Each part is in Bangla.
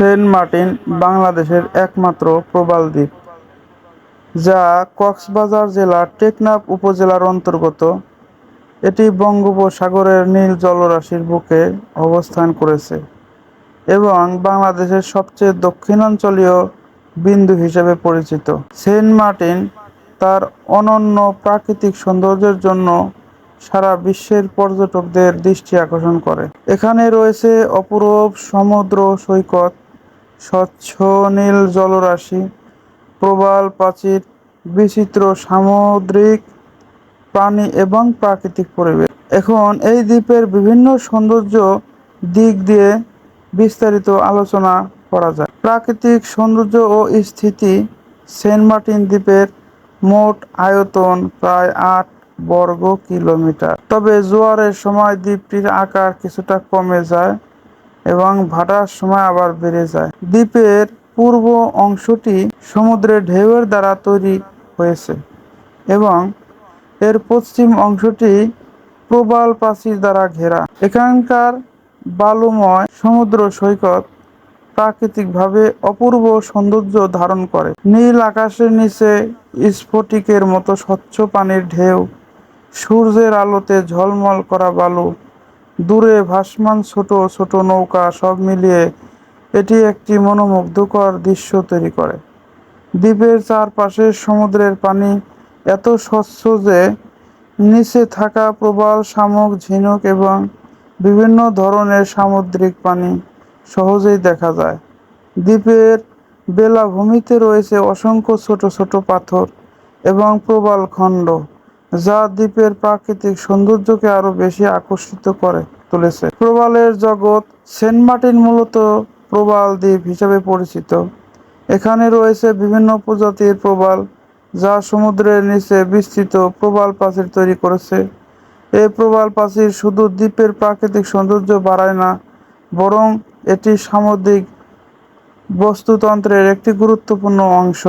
সেন্ট মার্টিন বাংলাদেশের একমাত্র প্রবাল দ্বীপ, যা কক্সবাজার জেলার টেকনাফ উপজেলার অন্তর্গত। এটি বঙ্গোপসাগরের নীল জলরাশির বুকে অবস্থান করেছে এবং বাংলাদেশের সবচেয়ে দক্ষিণাঞ্চলীয় বিন্দু হিসেবে পরিচিত। সেন্ট মার্টিন তার অনন্য প্রাকৃতিক সৌন্দর্যের জন্য সারা বিশ্বের পর্যটকদের দৃষ্টি আকর্ষণ করে। এখানে রয়েছে অপরূপ সমুদ্র সৈকত স্বচ্ছ নীল জলরাশি, প্রবাল প্রাচীর, বিচিত্র সামুদ্রিক প্রাণী এবং প্রাকৃতিক পরিবেশ। এখন এই দ্বীপের বিভিন্ন সৌন্দর্য দিক দিয়ে বিস্তারিত আলোচনা করা যায় প্রাকৃতিক সৌন্দর্য ও স্থিতি, সেন্ট মার্টিন দ্বীপের মোট আয়তন প্রায় আট বর্গ কিলোমিটার। তবে জোয়ারের সময় দ্বীপটির আকার কিছুটা কমে যায়। এবং ভাটার সময় আবার বেড়ে যায়। দ্বীপের পূর্ব অংশটি সমুদ্রের ঢেউয়ের দ্বারা তৈরি হয়েছে এবং এর পশ্চিম অংশটি প্রবাল প্রাচীর দ্বারা ঘেরা। এখানকার বালুময় সমুদ্র সৈকত প্রাকৃতিকভাবে অপূর্ব সৌন্দর্য ধারণ করে। নীল আকাশের নিচে স্ফটিকের মতো স্বচ্ছ পানির ঢেউ, সূর্যের আলোতে ঝলমল করা বালু দূরে ভাসমান ছোট ছোট নৌকা সব মিলিয়ে এটি একটি মনোমুগ্ধকর দৃশ্য তৈরি করে। দ্বীপের চারপাশে সমুদ্রের পানি এত স্বচ্ছ যে নিচে থাকা প্রবাল, শামুক, ঝিনুক এবং বিভিন্ন ধরনের সামুদ্রিক পানি সহজেই দেখা যায়। দ্বীপের বেলাভূমিতে রয়েছে অসংখ্য ছোট ছোট পাথর এবং প্রবাল খণ্ড। যা দ্বীপের প্রাকৃতিক সৌন্দর্যকে আরও বেশি আকর্ষিত করে তুলেছে। প্রবালের জগৎ সেন্ট মার্টিন মূলত প্রবাল দ্বীপ হিসাবে পরিচিত। এখানে রয়েছে বিভিন্ন প্রজাতির প্রবাল, যা সমুদ্রের নিচে বিস্তৃত প্রবাল প্রাচীর তৈরি করেছে। এই প্রবাল প্রাচীর শুধু দ্বীপের প্রাকৃতিক সৌন্দর্য বাড়ায় না, বরং এটি সামুদ্রিক বস্তুতন্ত্রের একটি গুরুত্বপূর্ণ অংশ।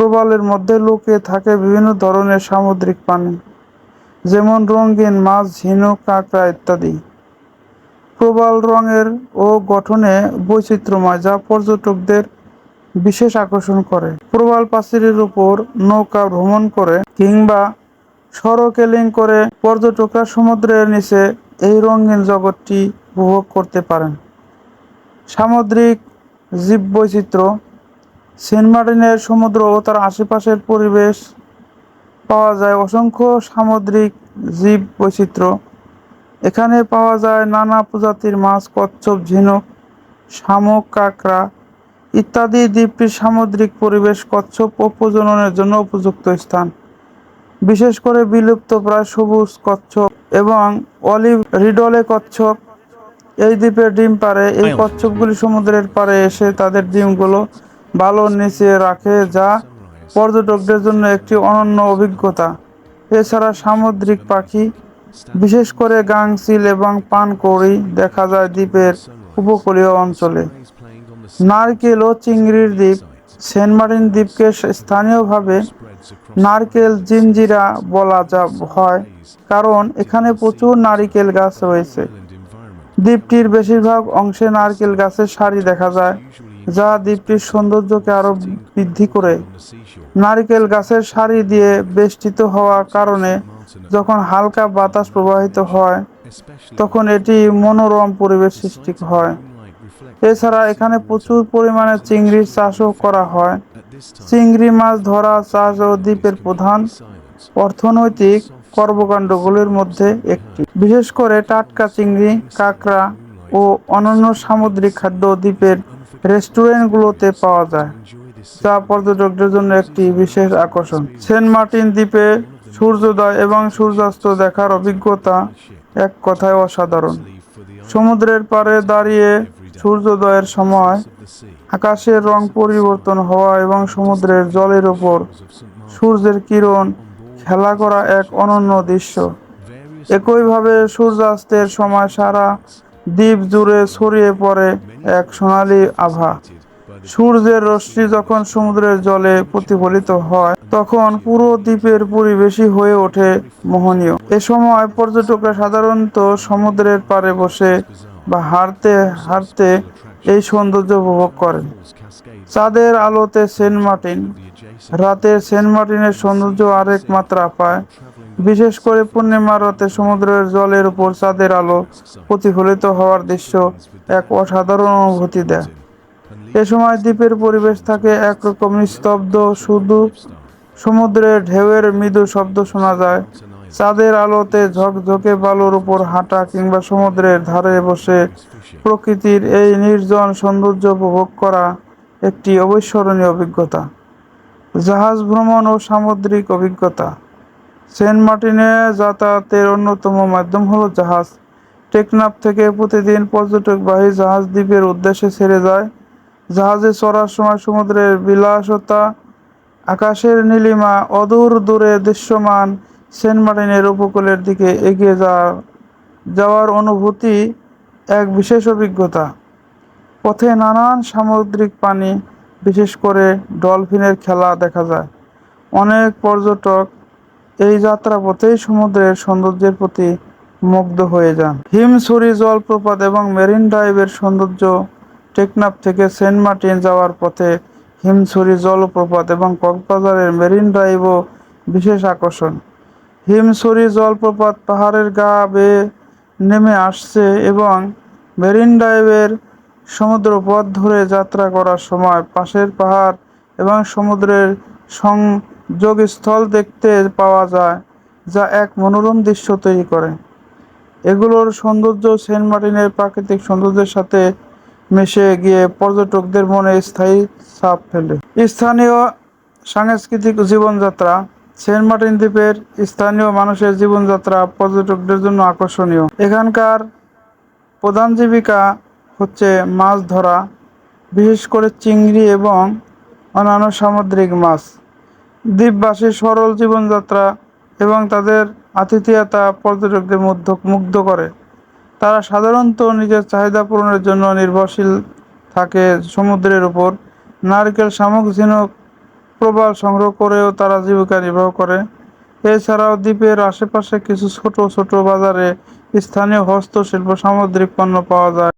প্রবালের মধ্যে লুকিয়ে থাকে বিভিন্ন ধরনের সামুদ্রিক প্রাণী, যেমন রঙিন মাছ, ঝিনুক, কাঁকড়া ইত্যাদি। প্রবাল রঙের ও গঠনে বৈচিত্র্যময় যা পর্যটকদের বিশেষ আকর্ষণ করে। প্রবাল প্রাচীরের উপর নৌকা ভ্রমণ করে কিংবা সরকেলিং করে পর্যটকরা সমুদ্রের নিচে এই রঙিন জগৎটি উপভোগ করতে পারেন। সামুদ্রিক জীববৈচিত্র্য সেন্ট মার্টিনের সমুদ্র ও তার আশেপাশের পরিবেশ পাওয়া যায় অসংখ্য সামুদ্রিক জীব বৈচিত্র্য। এখানে পাওয়া যায় নানা প্রজাতির মাছ কচ্ছপ ঝিনুক শামুক কাঁকড়া ইত্যাদি দ্বীপটির সামুদ্রিক পরিবেশ কচ্ছপ ও প্রজননের জন্য উপযুক্ত স্থান। বিশেষ করে বিলুপ্ত প্রায় সবুজ কচ্ছপ এবং অলিভ রিডলে কচ্ছপ। এই দ্বীপের ডিম পারে এই কচ্ছপগুলি সমুদ্রের পাড়ে এসে তাদের ডিমগুলো বালুর নিচে রাখে, যা পর্যটকদের জন্য একটি অনন্য অভিজ্ঞতা। এছাড়া সামুদ্রিক পাখি, বিশেষ করে গাংচিল এবং পানকৌড়ি, দেখা যায় দ্বীপের উপকূলীয় অঞ্চলে। নারকেল ও চিংড়ির দ্বীপ, সেন্ট মার্টিন দ্বীপকে স্থানীয়ভাবে নারকেল জিঞ্জিরা বলা যা হয়, কারণ এখানে প্রচুর নারিকেল গাছ রয়েছে। দ্বীপটির বেশিরভাগ অংশে নারকেল গাছের সারি দেখা যায়। যা দ্বীপটির সৌন্দর্যকে আরও বৃদ্ধি করে। নারকেল গাছের সারি দিয়ে বেষ্টিত হওয়ার কারণে যখন হালকা বাতাস প্রবাহিত হয়, তখন এটি মনোরম পরিবেশ সৃষ্টি হয়। এছাড়া এখানে প্রচুর পরিমাণে চিংড়ির চাষও করা হয়। চিংড়ি মাছ ধরা, চাষ ও দ্বীপের প্রধান অর্থনৈতিক কর্মকাণ্ডগুলির মধ্যে একটি। বিশেষ করে টাটকা চিংড়ি, কাঁকড়া ও অন্যান্য সামুদ্রিক খাদ্য দ্বীপের রেস্টুরেন্টগুলোতে পাওয়া যায়, যা পর্যটকদের জন্য একটি বিশেষ আকর্ষণ। সেন্ট মার্টিন দ্বীপে সূর্যোদয় এবং সূর্যাস্ত দেখার অভিজ্ঞতা এক কথায় অসাধারণ। সমুদ্রের পাড়ে দাঁড়িয়ে সূর্যোদয়ের সময় আকাশের রং পরিবর্তন হওয়া এবং সমুদ্রের জলের উপর সূর্যের কিরণ খেলা করা এক অনন্য দৃশ্য। একইভাবে সূর্যাস্তের সময় সারা দ্বীপ জুড়ে ছড়িয়ে পড়ে এক সোনালী আভা। সূর্যের রশ্মি যখন সমুদ্রের জলে প্রতিফলিত হয়, তখন পুরো দ্বীপের পরিবেশই হয়ে ওঠে মোহনীয়। এ সময় পর্যটকরা সাধারণত সমুদ্রের পাড়ে বসে বা হাঁটতে হাঁটতে এই সৌন্দর্য উপভোগ করেন। চাঁদের আলোতে সেন্ট মার্টিন। রাতের সেন্ট মার্টিনের সৌন্দর্য আরেক মাত্রা পায় বিশেষ করে পূর্ণিমার রাতে সমুদ্রের জলের উপর চাঁদের আলো প্রতিফলিত হওয়ার দৃশ্য এক অসাধারণ অনুভূতি দেয়। এ সময় দ্বীপের পরিবেশ থাকে একরকম নিস্তব্ধ, শুধু সমুদ্রের ঢেউয়ের মৃদু শব্দ শোনা যায়। চাঁদের আলোতে ঝকঝকে বালুর উপর হাঁটা কিংবা সমুদ্রের ধারে বসে প্রকৃতির এই নির্জন সৌন্দর্য উপভোগ করা একটি অবিস্মরণীয় অভিজ্ঞতা। জাহাজ ভ্রমণ ও সামুদ্রিক অভিজ্ঞতা। সেন্ট মার্টিনে যাতায়াতের অন্যতম মাধ্যম হলো জাহাজ। টেকনাফ থেকে প্রতিদিন পর্যটকবাহী জাহাজ দ্বীপের উদ্দেশ্যে ছেড়ে যায়। জাহাজে চড়ার সময় সমুদ্রের বিলাসতা, আকাশের নীলিমা, অদূর দূরে দৃশ্যমান সেন্ট মার্টিনের উপকূলের দিকে এগিয়ে যাওয়া, যাওয়ার অনুভূতি এক বিশেষ অভিজ্ঞতা। পথে নানান সামুদ্রিক প্রাণী বিশেষ করে ডলফিনের খেলা দেখা যায়। অনেক পর্যটক এই যাত্রাপথেই সমুদ্রের সৌন্দর্যের প্রতি মুগ্ধ হয়ে যান। হিমছড়ি জলপ্রপাত এবং মেরিন ড্রাইভের সৌন্দর্য টেকনাফ থেকে সেন্ট মার্টিন যাওয়ার পথে হিমছড়ি জলপ্রপাত এবং কক্সবাজারের মেরিন ড্রাইভও বিশেষ আকর্ষণ। হিমছড়ি জলপ্রপাত পাহাড়ের গা বেয়ে নেমে আসছে এবং মেরিন ড্রাইভের সমুদ্র পথ ধরে যাত্রা করার সময় পাশের পাহাড় এবং সমুদ্রের সংযোগস্থল দেখতে পাওয়া যায়, যা এক মনোরম দৃশ্য তৈরি করে। এগুলোর সৌন্দর্য সেন্ট মার্টিনের প্রাকৃতিক সৌন্দর্যের সাথে মিশে গিয়ে পর্যটকদের মনে স্থায়ী ছাপ ফেলে। স্থানীয় সাংস্কৃতিক জীবনযাত্রা, সেন্ট মার্টিন দ্বীপের স্থানীয় মানুষের জীবনযাত্রা পর্যটকদের জন্য আকর্ষণীয়। এখানকার প্রধান জীবিকা হচ্ছে মাছ ধরা, বিশেষ করে চিংড়ি এবং অন্যান্য সামুদ্রিক মাছ। দ্বীপবাসীর সরল জীবনযাত্রা এবং তাদের আতিথেয়তা পর্যটকদের মুগ্ধ মুগ্ধ করে। তারা সাধারণত নিজের চাহিদা পূরণের জন্য নির্ভরশীল থাকে সমুদ্রের উপর। নারকেল শামুক ঝিনুক প্রবাল সংগ্রহ করেও তারা জীবিকা নির্বাহ করে। এছাড়াও দ্বীপের আশেপাশে কিছু ছোট ছোট বাজারে স্থানীয় হস্তশিল্প সামুদ্রিক পণ্য পাওয়া যায়।